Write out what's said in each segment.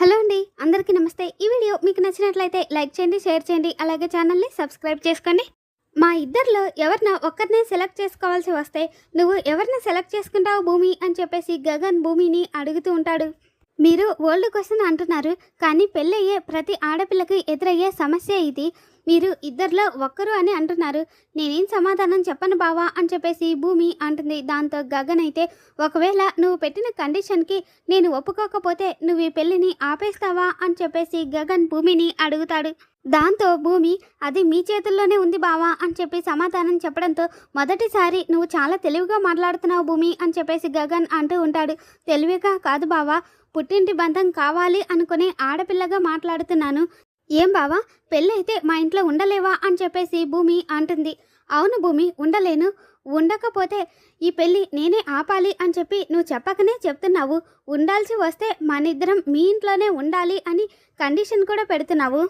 Hello అండి అందరికీ నమస్తే. ఈ వీడియో మీకు నచ్చినట్లయితే లైక్ చేయండి షేర్ చేయండి అలాగే ఛానల్ని సబ్స్క్రైబ్ చేసుకోండి. మా ఇద్దరిలో ఎవరిన ఒక్కరినే సెలెక్ట్ చేసుకోవాల్సి వస్తే నువ్వు ఎవరిని సెలెక్ట్ చేసుకుంటావు భూమి అని చెప్పేసి గగన్ భూమిని అడుగుతూ ఉంటాడు. మీరు ఓల్డ్ క్వశ్చన్ అంటున్నారు కానీ పెళ్ళయ్యే ప్రతి ఆడపిల్లకి ఎదురయ్యే సమస్య ఇది. మీరు ఇద్దరిలో ఒక్కరు అని అంటున్నారు. నేనేం సమాధానం చెప్పను బావా అని చెప్పేసి భూమి అంటుంది. దాంతో గగన్ అయితే ఒకవేళ నువ్వు పెట్టిన కండిషన్కి నేను ఒప్పుకోకపోతే నువ్వు ఈ పెళ్ళిని ఆపేస్తావా? అని చెప్పేసి గగన్ భూమిని అడుగుతాడు. దాంతో భూమి అది మీ చేతుల్లోనే ఉంది బావా అని చెప్పి సమాధానం చెప్పడంతో మొదటిసారి నువ్వు చాలా తెలివిగా మాట్లాడుతున్నావు భూమి అని చెప్పేసి గగన్ అంటూ ఉంటాడు. తెలివిగా కాదు బావా పుట్టింటి బంధం కావాలి అనుకునే ఆడపిల్లగా మాట్లాడుతున్నాను. ఏం బావా? పెళ్ళైతే మా ఇంట్లో ఉండలేవా అని చెప్పేసి భూమి అంటుంది. అవును భూమి ఉండలేను. ఉండకపోతే ఈ పెళ్ళి నేనే ఆపాలి అని చెప్పి నువ్వు చెప్పకనే చెప్తున్నావు. ఉండాల్సి వస్తే మనిద్దరం మీ ఇంట్లోనే ఉండాలి అని కండిషన్ కూడా పెడుతున్నావు.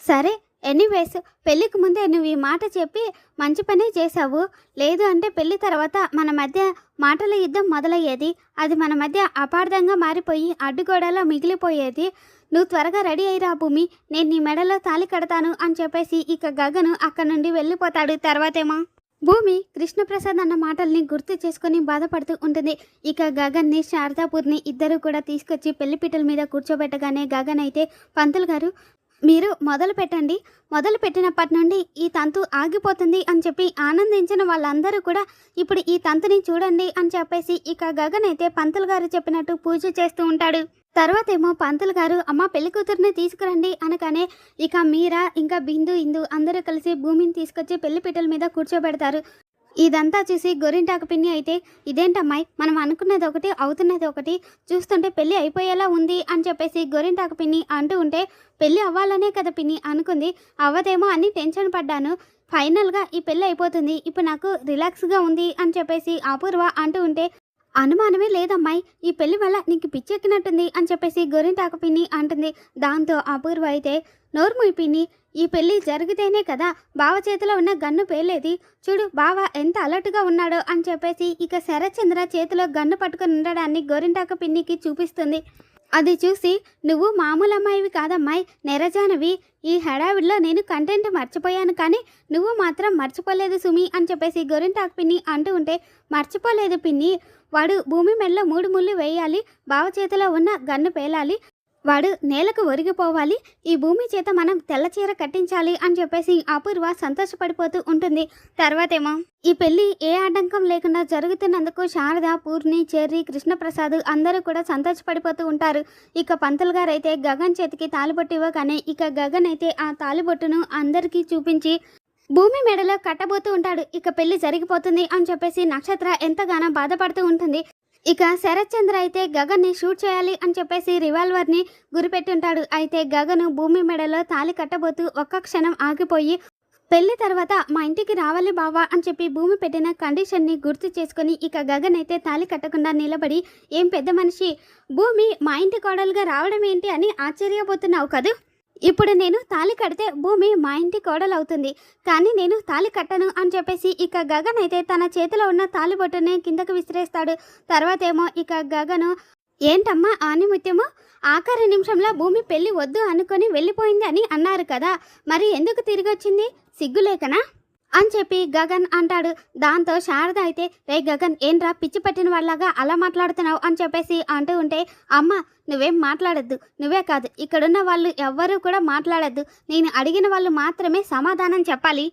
సరే ఎనీవేస్ పెళ్ళికి ముందే నువ్వు ఈ మాట చెప్పి మంచి పనే చేశావు. లేదు అంటే పెళ్ళి తర్వాత మన మధ్య మాటల యుద్ధం మొదలయ్యేది. అది మన మధ్య అపార్థంగా మారిపోయి అడ్డుగోడలో మిగిలిపోయేది. నువ్వు త్వరగా రెడీ అయ్యిరా భూమి. నేను నీ మెడలో తాలి కడతాను అని చెప్పేసి ఇక గగను అక్కడి నుండి వెళ్ళిపోతాడు తర్వాతేమో. భూమి కృష్ణప్రసాద్ అన్న మాటల్ని గుర్తు చేసుకొని బాధపడుతూ ఉంటుంది. ఇక గగన్ని శారదాపూర్ని ఇద్దరు కూడా తీసుకొచ్చి పెళ్ళిపీటల మీద కూర్చోబెట్టగానే గగన్ అయితే పంతులు గారు మీరు మొదలు పెట్టండి. మొదలు పెట్టినప్పటి నుండి ఈ తంతు ఆగిపోతుంది అని చెప్పి ఆనందించిన వాళ్ళందరూ కూడా ఇప్పుడు ఈ తంతుని చూడండి అని చెప్పేసి ఇక గగన్ అయితే పంతులు గారు చెప్పినట్టు పూజ చేస్తూ ఉంటాడు. తర్వాత ఏమో పంతులు గారు అమ్మ పెళ్ళి కూతుర్ని తీసుకురండి అనగానే ఇక మీరా ఇంకా బిందు ఇందు అందరూ కలిసి భూమిని తీసుకొచ్చి పెళ్ళి పీటల మీద కూర్చోబెడతారు. ఇదంతా చూసి గొరింటాకు పిన్ని అయితే ఇదేంటమ్మాయి? మనం అనుకున్నది ఒకటి అవుతున్నది ఒకటి చూస్తుంటే పెళ్ళి అయిపోయేలా ఉంది అని చెప్పేసి గొరింటాకు పిన్ని అంటూ ఉంటే పెళ్ళి అవ్వాలనే కదా పిన్ని అనుకుంది అవ్వదేమో అని టెన్షన్ పడ్డాను. ఫైనల్గా ఈ పెళ్ళి అయిపోతుంది ఇప్పుడు నాకు రిలాక్స్గా ఉంది అని చెప్పేసి అపూర్వ అంటూ ఉంటే అనుమానమే లేదమ్మాయి ఈ పెళ్ళి వల్ల నీకు పిచ్చెక్కినట్టుంది అని చెప్పేసి గొరింటాకు పిన్ని అంటుంది. దాంతో అపూర్వ అయితే నోర్ముయి పిన్ని ఈ పెళ్ళి జరిగితేనే కదా బావ చేతిలో ఉన్న గన్ను పేలేది. చూడు బావ ఎంత అలర్ట్గా ఉన్నాడో అని చెప్పేసి ఇక శరత్చంద్ర చేతిలో గన్ను పట్టుకుని ఉండడాన్ని గోరింటాక పిన్నికి చూపిస్తుంది. అది చూసి నువ్వు మామూలు అమ్మాయివి కాదమ్మాయి నెరజానవి. ఈ హడావిడిలో నేను కంటెంట్ మర్చిపోయాను కానీ నువ్వు మాత్రం మర్చిపోలేదు సుమి అని చెప్పేసి గోరింటాకు పిన్ని అంటూ ఉంటే మర్చిపోలేదు పిన్ని. వాడు భూమి మెడలో మూడు ముళ్ళు వేయాలి బావ చేతిలో ఉన్న గన్ను పేలాలి. వాడు నేలకు ఒరిగిపోవాలి. ఈ భూమి చేత మనం తెల్ల చీర కట్టించాలి అని చెప్పేసి అపూర్వ సంతోషపడిపోతూ ఉంటుంది. తర్వాతేమో ఈ పెళ్ళి ఏ ఆటంకం లేకుండా జరుగుతున్నందుకు శారద పూర్ణి చెర్రి కృష్ణప్రసాద్ అందరూ కూడా సంతోషపడిపోతూ ఉంటారు. ఇక పంతులు గారు అయితే గగన్ చేతికి తాలిబొట్టు ఇవ్వగానే ఇక గగన్ అయితే ఆ తాలిబొట్టును అందరికీ చూపించి భూమి మెడలో కట్టబోతూ ఉంటాడు. ఇక పెళ్ళి జరిగిపోతుంది అని చెప్పేసి నక్షత్ర ఎంతగానో బాధపడుతూ ఉంటుంది. ఇక శరత్ చంద్ర అయితే గగన్ని షూట్ చేయాలి అని చెప్పేసి రివాల్వర్ని గురిపెట్టుంటాడు. అయితే గగను భూమి మెడలో తాలి కట్టబోతూ ఒక్క క్షణం ఆగిపోయి పెళ్ళి తర్వాత మా ఇంటికి రావాలి బావా అని చెప్పి భూమి పెట్టిన కండిషన్ని గుర్తు చేసుకొని ఇక గగన్ అయితే తాలి కట్టకుండా నిలబడి ఏం పెద్ద మనిషి భూమి మా ఇంటి కోడలుగా రావడం ఏంటి అని ఆశ్చర్యపోతున్నావు కదూ? ఇప్పుడు నేను తాళి కడితే భూమి మా ఇంటి కోడలు అవుతుంది కానీ నేను తాళి కట్టను అని చెప్పేసి ఇక గగన్ అయితే తన చేతిలో ఉన్న తాళి బొట్టుని కిందకు విసిరేస్తాడు. తర్వాత ఏమో ఇక గగను ఏంటమ్మా ఆనిముత్యము? ఆఖరి నిమిషంలో భూమి పెళ్ళి వద్దు అనుకొని వెళ్ళిపోయింది అని అన్నారు కదా. మరి ఎందుకు తిరిగి వచ్చింది సిగ్గులేకనా? అని చెప్పి గగన్ అంటాడు. దాంతో శారద అయితే రే గగన్ ఏంట్రా పిచ్చి పట్టిన వాళ్ళగా అలా మాట్లాడుతున్నావు? అని చెప్పేసి అంటూ ఉంటే అమ్మ నువ్వేం మాట్లాడద్దు. నువ్వే కాదు ఇక్కడున్న వాళ్ళు ఎవ్వరూ కూడా మాట్లాడద్దు. నేను అడిగిన వాళ్ళు మాత్రమే సమాధానం చెప్పాలి.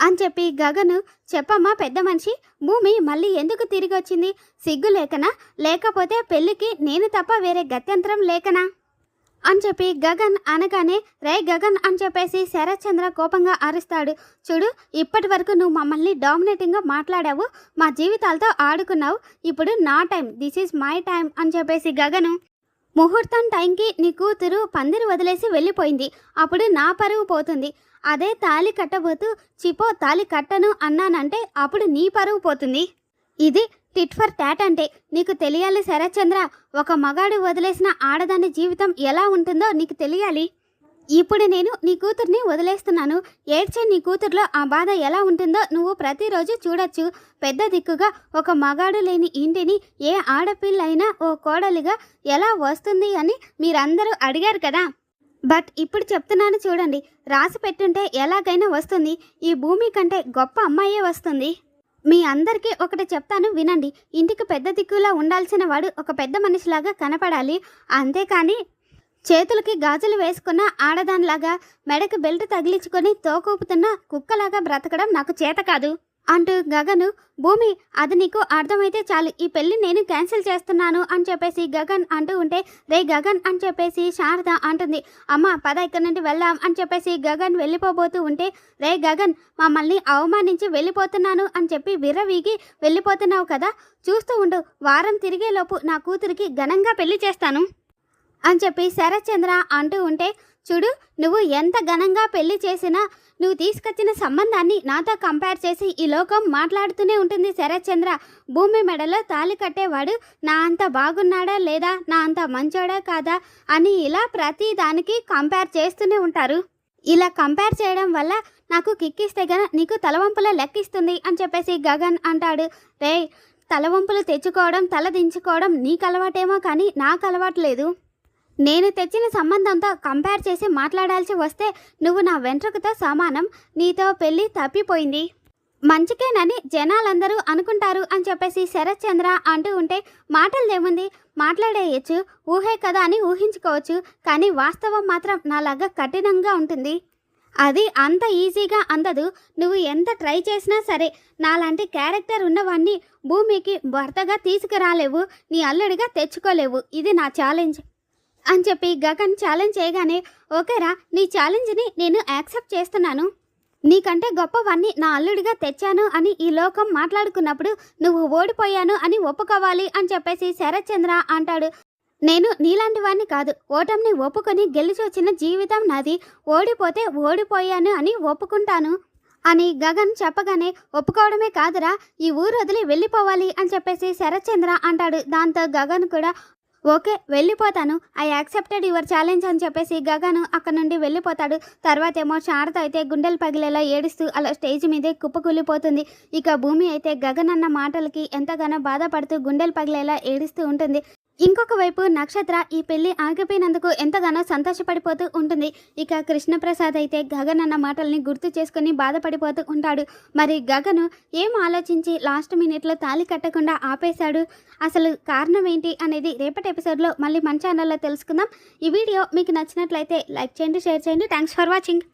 అని చెప్పి గగను చెప్పమ్మా పెద్ద మనిషి భూమి మళ్ళీ ఎందుకు తిరిగి వచ్చింది సిగ్గు లేకనా? లేకపోతే పెళ్ళికి నేను తప్ప వేరే గత్యంతరం లేకనా? అని చెప్పి గగన్ అనగానే రే గగన్ అని చెప్పేసి శరత్చంద్ర కోపంగా అరుస్తాడు. చూడు ఇప్పటి వరకు నువ్వు మమ్మల్ని డామినేటింగ్గా మాట్లాడావు. మా జీవితాలతో ఆడుకున్నావు. ఇప్పుడు నా time. This is my time అని చెప్పేసి గగను ముహూర్తం టైంకి నీ కూతురు పందిరి వదిలేసి వెళ్ళిపోయింది. అప్పుడు నా పరువు పోతుంది. అదే తాలి కట్టబోతూ చిపో తాలి కట్టను అన్నానంటే అప్పుడు నీ పరువు పోతుంది. ఇది టిట్ ఫర్ టాట్ అంటే నీకు తెలియాలి శరత్చంద్ర ఒక మగాడు వదిలేసిన ఆడదాని జీవితం ఎలా ఉంటుందో నీకు తెలియాలి. ఇప్పుడు నేను నీ కూతుర్ని వదిలేస్తున్నాను. ఏడ్చే నీ కూతుర్లో ఆ బాధ ఎలా ఉంటుందో నువ్వు ప్రతిరోజు చూడొచ్చు. పెద్ద దిక్కుగా ఒక మగాడు లేని ఇంటిని ఏ ఆడపిల్లైనా ఓ కోడలిగా ఎలా వస్తుంది అని మీరందరూ అడిగారు కదా. బట్ ఇప్పుడు చెప్తున్నాను చూడండి రాసి పెట్టుంటే ఎలాగైనా వస్తుంది. ఈ భూమి కంటే గొప్ప అమ్మాయే వస్తుంది. మీ అందరికీ ఒకటి చెప్తాను వినండి. ఇంటికి పెద్ద దిక్కులా ఉండాల్సిన వాడు ఒక పెద్ద మనిషిలాగా కనపడాలి. అంతేకాని చేతులకి గాజులు వేసుకున్న ఆడదానిలాగా మెడకు బెల్ట్ తగిలించుకొని తోకూపుతున్న కుక్కలాగా బ్రతకడం నాకు చేత కాదు. అంటూ గగను భూమి అది నీకు అర్థమైతే చాలు. ఈ పెళ్ళి నేను క్యాన్సిల్ చేస్తున్నాను అని చెప్పేసి గగన్ అంటూ ఉంటే రే గగన్ అని చెప్పేసి శారద అంటుంది. అమ్మ పద ఇక్కడ నుండి వెళ్దాం అని చెప్పేసి గగన్ వెళ్ళిపోబోతూ ఉంటే రే గగన్ మమ్మల్ని అవమానించి వెళ్ళిపోతున్నాను అని చెప్పి విర్రవీగి వెళ్ళిపోతున్నావు కదా చూస్తూ ఉండు. వారం తిరిగేలోపు నా కూతురికి ఘనంగా పెళ్ళి చేస్తాను అని చెప్పి శరత్చంద్ర అంటూ ఉంటే చూడు నువ్వు ఎంత ఘనంగా పెళ్ళి చేసినా నువ్వు తీసుకొచ్చిన సంబంధాన్ని నాతో కంపేర్ చేసి ఈ లోకం మాట్లాడుతూనే ఉంటుంది శరత్చంద్ర. భూమి మెడలో తాళి కట్టేవాడు నా అంత బాగున్నాడా లేదా నా అంత మంచోడా కాదా అని ఇలా ప్రతి దానికి కంపేర్ చేస్తూనే ఉంటారు. ఇలా కంపేర్ చేయడం వల్ల నాకు కిక్కిస్తే గన నీకు తలవంపుల లెక్కిస్తుంది అని చెప్పేసి గగన్ అంటాడు. రే తలవంపులు తెచ్చుకోవడం తల దించుకోవడం నీకు అలవాటేమో కానీ నాకు అలవాటు లేదు. నేను తెచ్చిన సంబంధంతో కంపేర్ చేసి మాట్లాడాల్సి వస్తే నువ్వు నా వెంట్రుకతో సమానం. నీతో పెళ్ళి తప్పిపోయింది. మంచికేనని జనాలందరూ అనుకుంటారు అని చెప్పేసి శరత్ చంద్ర అంటూ ఉంటే మాటలదేముంది మాట్లాడేయచ్చు ఊహే కదా అని ఊహించుకోవచ్చు. కానీ వాస్తవం మాత్రం నాలాగా కఠినంగా ఉంటుంది. అది అంత ఈజీగా అందదు. నువ్వు ఎంత ట్రై చేసినా సరే నాలాంటి క్యారెక్టర్ ఉన్నవన్నీ భూమికి భర్తగా తీసుకురాలేవు. నీ అల్లుడిగా తెచ్చుకోలేవు. ఇది నా ఛాలెంజ్. అని చెప్పి గగన్ ఛాలెంజ్ చేయగానే ఓకేరా నీ ఛాలెంజ్ని నేను యాక్సెప్ట్ చేస్తున్నాను. నీకంటే గొప్పవన్నీ నా అల్లుడిగా తెచ్చాను అని ఈ లోకం మాట్లాడుకున్నప్పుడు నువ్వు ఓడిపోయాను అని ఒప్పుకోవాలి అని చెప్పేసి శరత్చంద్ర అంటాడు. నేను నీలాంటి వాడిని కాదు ఓటమిని ఒప్పుకొని గెలిచి వచ్చిన జీవితం నాది. ఓడిపోతే ఓడిపోయాను అని ఒప్పుకుంటాను అని గగన్ చెప్పగానే ఒప్పుకోవడమే కాదురా ఈ ఊరు వదిలి వెళ్ళిపోవాలి అని చెప్పేసి శరత్చంద్ర అంటాడు. దాంతో గగన్ కూడా ఓకే వెళ్ళిపోతాను. ఐ యాక్సెప్టెడ్ యువర్ ఛాలెంజ్ అని చెప్పేసి గగను అక్కడ నుండి వెళ్ళిపోతాడు. తర్వాత ఏమో శారద అయితే గుండెలు పగిలేలా ఏడుస్తూ అలా స్టేజ్ మీదే కుప్పకూలిపోతుంది. ఇక భూమి అయితే గగన్ అన్న మాటలకి ఎంతగానో బాధపడుతూ గుండెలు పగిలేలా ఏడుస్తూ ఉంటుంది. ఇంకొక వైపు నక్షత్ర ఈ పెళ్ళి ఆగిపోయినందుకు ఎంతగానో సంతోషపడిపోతూ ఉంటుంది. ఇక కృష్ణప్రసాద్ అయితే గగన్ అన్న మాటల్ని గుర్తు చేసుకుని బాధపడిపోతూ ఉంటాడు. మరి గగను ఏం ఆలోచించి లాస్ట్ మినిట్లో తాళి కట్టకుండా ఆపేశాడు? అసలు కారణం ఏంటి అనేది రేపటి ఎపిసోడ్లో మళ్ళీ మన ఛానల్లో తెలుసుకుందాం. ఈ వీడియో మీకు నచ్చినట్లయితే లైక్ చేయండి షేర్ చేయండి. Thanks for watching